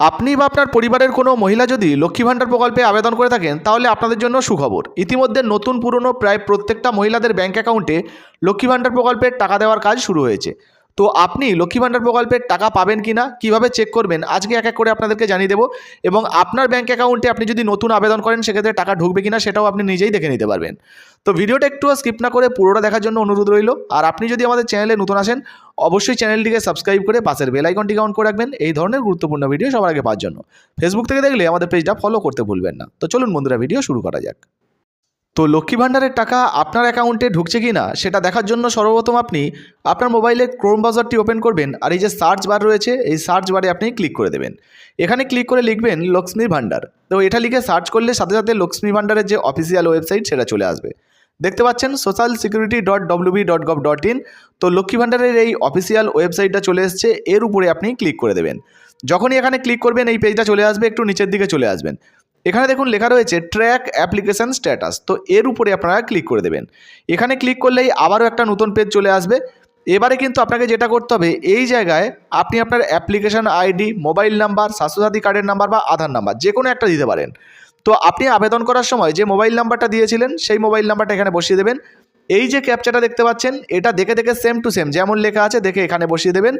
আপনি বা আপনার পরিবারের কোনো মহিলা যদি লক্ষ্মী ভাণ্ডার প্রকল্পে আবেদন করে থাকেন, তাহলে আপনাদের জন্য সুখবর। ইতিমধ্যে নতুন পুরনো প্রায় প্রত্যেকটা মহিলাদের ব্যাঙ্ক অ্যাকাউন্টে লক্ষ্মী ভাণ্ডার প্রকল্পের টাকা দেওয়ার কাজ শুরু হয়েছে। তো আপনি লক্ষ্মী ভাণ্ডার প্রকল্পের টাকা পাবেন কি না কীভাবে চেক করবেন, আজকে এক এক করে আপনাদেরকে জানিয়ে দেবো এবং আপনার ব্যাঙ্ক অ্যাকাউন্টে আপনি যদি নতুন আবেদন করেন, সেক্ষেত্রে টাকা ঢুকবে কিনা সেটাও আপনি নিজেই দেখে নিতে পারবেন। তো ভিডিওটা একটু স্কিপ না করে পুরোটা দেখার জন্য অনুরোধ রইল। আর আপনি যদি আমাদের চ্যানেলে নতুন আসেন, অবশ্যই চ্যানেলটিকে সাবস্ক্রাইব করে পাশের বেল আইকনটিকে অন করে রাখবেন। এই ধরনের গুরুত্বপূর্ণ ভিডিও সবার আগে পাওয়ার জন্য। ফেসবুক থেকে দেখলে আমাদের পেজটা ফলো করতে ভুলবেন না। তো চলুন বন্ধুরা ভিডিও শুরু করা যাক। তো লক্ষ্মী ভাণ্ডারের টাকা আপনার অ্যাকাউন্টে ঢুকছে কি না, সেটা দেখার জন্য সর্বপ্রথম আপনি আপনার মোবাইলে ক্রোম ব্রাউজারটি ওপেন করবেন আর এই যে সার্চ বার রয়েছে, এই সার্চ বারে আপনি ক্লিক করে দেবেন। এখানে ক্লিক করে লিখবেন লক্ষ্মী ভাণ্ডার। তো এটা লিখে সার্চ করলে সাথে সাথে লক্ষ্মী ভাণ্ডারের যে অফিসিয়াল ওয়েবসাইট সেটা চলে আসবে। দেখতে পাচ্ছেন social security dot WB dot gov dot in তো লক্ষ্মী ভাণ্ডারের এই অফিসিয়াল ওয়েবসাইটটা চলে এসছে, এর উপরে আপনি ক্লিক করে দেবেন। যখনই এখানে ক্লিক করবেন, এই পেজটা চলে আসবে, একটু নিচের দিকে চলে আসবেন। এখানে দেখুন লেখা রয়েছে ট্র্যাক অ্যাপ্লিকেশান স্ট্যাটাস তো এর উপরে আপনারা ক্লিক করে দেবেন। এখানে ক্লিক করলেই আবারও একটা নতুন পেজ চলে আসবে। এবারে কিন্তু আপনাকে যেটা করতে হবে, এই জায়গায় আপনি আপনার application ID mobile number Swasthya Sathi কার্ডের নাম্বার বা আধার নাম্বার যে কোনো একটা দিতে পারেন। তো আপনি আবেদন করার সময় যে মোবাইল নাম্বারটা দিয়েছিলেন, সেই মোবাইল নাম্বারটা এখানে বসিয়ে দেবেন। এই যে ক্যাপচাটা দেখতে পাচ্ছেন, এটা দেখে দেখে সেম টু সেম যেমন লেখা আছে দেখে এখানে বসিয়ে দেবেন।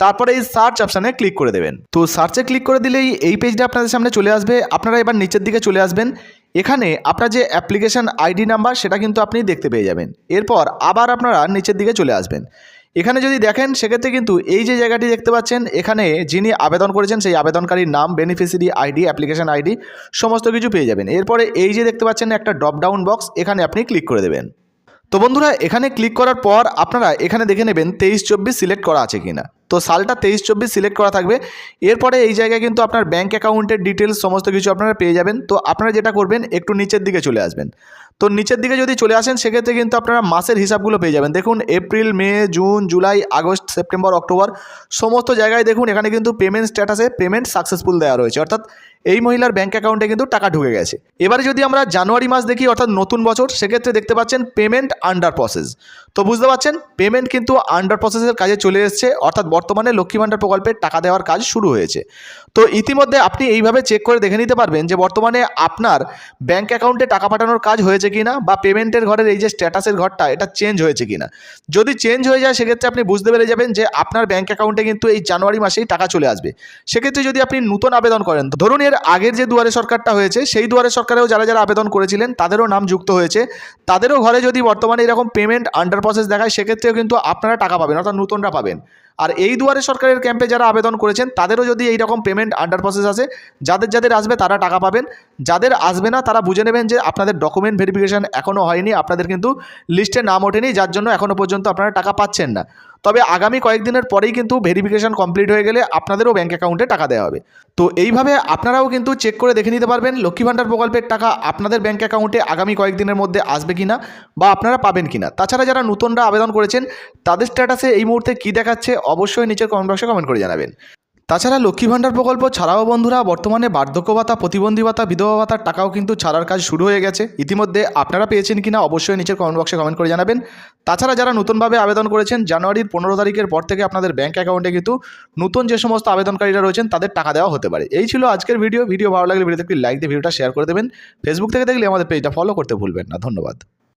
তারপরে এই সার্চ অপশানে ক্লিক করে দেবেন। তো সার্চে ক্লিক করে দিলেই এই পেজটা আপনাদের সামনে চলে আসবে। আপনারা এবার নিচের দিকে চলে আসবেন। এখানে আপনার যে অ্যাপ্লিকেশন আইডি নাম্বার সেটা কিন্তু আপনি দেখতে পেয়ে যাবেন। এরপর আবার আপনারা নিচের দিকে চলে আসবেন। এখানে যদি দেখেন, সেক্ষেত্রে কিন্তু এই যে জায়গাটি দেখতে পাচ্ছেন, এখানে যিনি আবেদন করেছেন, সেই আবেদনকারীর নাম বেনিফিসিয়ারি আইডি অ্যাপ্লিকেশন আইডি সমস্ত কিছু পেয়ে যাবেন। এরপরে এই যে দেখতে পাচ্ছেন একটা ড্রপ ডাউন বক্স এখানে আপনি ক্লিক করে দেবেন। তো বন্ধুরা, এখানে ক্লিক করার পর আপনারা এখানে দেখে নেবেন তেইশ চব্বিশ সিলেক্ট করা আছে কিনা। তো সালটা তেইশ চব্বিশ সিলেক্ট করা থাকবে। এরপরে এই জায়গায় কিন্তু আপনার ব্যাঙ্ক অ্যাকাউন্টের ডিটেলস সমস্ত কিছু আপনারা পেয়ে যাবেন। তো আপনারা যেটা করবেন, একটু নিচের দিকে চলে আসবেন। তো নিচের দিকে যদি চলে আসেন, সেক্ষেত্রে কিন্তু আপনারা মাসের হিসাবগুলো পেয়ে যাবেন। দেখুন April May June July August September October সমস্ত জায়গায় দেখুন, এখানে কিন্তু পেমেন্ট স্ট্যাটাসে পেমেন্ট সাকসেসফুল দেওয়া রয়েছে। অর্থাৎ এই মহিলার ব্যাঙ্ক অ্যাকাউন্টে কিন্তু টাকা ঢুকে গেছে। এবারে যদি আমরা জানুয়ারি মাস দেখি, অর্থাৎ নতুন বছর, সেক্ষেত্রে দেখতে পাচ্ছেন পেমেন্ট আন্ডার প্রসেস তো বুঝতে পারছেন পেমেন্ট কিন্তু আন্ডার প্রসেসের কাজে চলে এসেছে, অর্থাৎ বর্তমানে লক্ষ্মী ভাণ্ডার প্রকল্পের টাকা দেওয়ার কাজ শুরু হয়েছে। তো ইতিমধ্যে আপনি এইভাবে চেক করে দেখে নিতে পারবেন যে বর্তমানে আপনার ব্যাঙ্ক অ্যাকাউন্টে টাকা পাঠানোর কাজ হয়েছে কিনা, বা পেমেন্টের ঘরের এই যে স্ট্যাটাসের ঘরটা, এটা চেঞ্জ হয়েছে কিনা। যদি চেঞ্জ হয়ে যায়, সেক্ষেত্রে আপনি বুঝতে পেরে যাবেন যে আপনার ব্যাঙ্ক অ্যাকাউন্টে কিন্তু এই জানুয়ারি মাসেই টাকা চলে আসবে। সেক্ষেত্রে যদি আপনি নতুন আবেদন করেন ধরুন এর আগের যে দুয়ারে সরকারটা হয়েছে, সেই দুয়ারে সরকারেও যারা যারা আবেদন করেছিলেন, তাদেরও নাম যুক্ত হয়েছে। তাদেরও ঘরে যদি বর্তমানে এরকম পেমেন্ট আন্ডার প্রসেস দেখায়, সেক্ষেত্রেও কিন্তু আপনারা টাকা পাবেন, অর্থাৎ নতুনরা পাবেন। আর এই দুয়ারে সরকারের ক্যাম্পে যারা আবেদন করেছেন, তাদেরও যদি এই রকম পেমেন্ট আন্ডার প্রসেস আসে, যাদের যাদের আসবে তারা টাকা পাবেন। যাদের আসবে না, তারা বুঝে নেবেন যে আপনাদের ডকুমেন্ট ভেরিফিকেশন এখনও হয়নি, আপনাদের কিন্তু লিস্টে নাম ওঠেনি, যার জন্য এখনও পর্যন্ত আপনারা টাকা পাচ্ছেন না। তবে আগামী কয়েকদিনের পরেই কিন্তু ভেরিফিকেশান কমপ্লিট হয়ে গেলে আপনাদেরও ব্যাঙ্ক অ্যাকাউন্টে টাকা দেওয়া হবে। তো এইভাবে আপনারাও কিন্তু চেক করে দেখে নিতে পারবেন লক্ষ্মী ভাণ্ডার প্রকল্পের টাকা আপনাদের ব্যাঙ্ক অ্যাকাউন্টে আগামী কয়েকদিনের মধ্যে আসবে কি না বা আপনারা পাবেন কি না তাছাড়া যারা নতুনরা আবেদন করেছেন, তাদের স্ট্যাটাসে এই মুহূর্তে কী দেখাচ্ছে অবশ্যই নিচের কমেন্ট বক্সে কমেন্ট করে জানাবেন। তাছাড়া লক্ষ্মী ভাণ্ডার প্রকল্প ছাড়াও বন্ধুরা বর্তমানে বার্ধক্য ভাতা প্রতিবন্ধী ভাতা বিধবা ভাতার টাকাও কিন্তু ছাড়ার কাজ শুরু হয়ে গেছে। ইতিমধ্যে আপনারা পেয়েছেন কিনা অবশ্যই নিচের কমেন্ট বক্সে কমেন্ট করে জানাবেন। তাছাড়া যারা নতুনভাবে আবেদন করেছেন, জানুয়ারির পনেরো তারিখের পর থেকে আপনাদের ব্যাঙ্ক অ্যাকাউন্টে কিন্তু নতুন যে সমস্ত আবেদনকারীরা রয়েছেন, তাদের টাকা দেওয়া হতে পারে। এই ছিল আজকের ভিডিও ভিডিও ভালো লাগলে ভিডিওতে একটি লাইক দিয়ে ভিডিওটা শেয়ার করে দেবেন। ফেসবুক থেকে দেখলে আমাদের পেজটা ফলো করতে ভুলবেন না। ধন্যবাদ।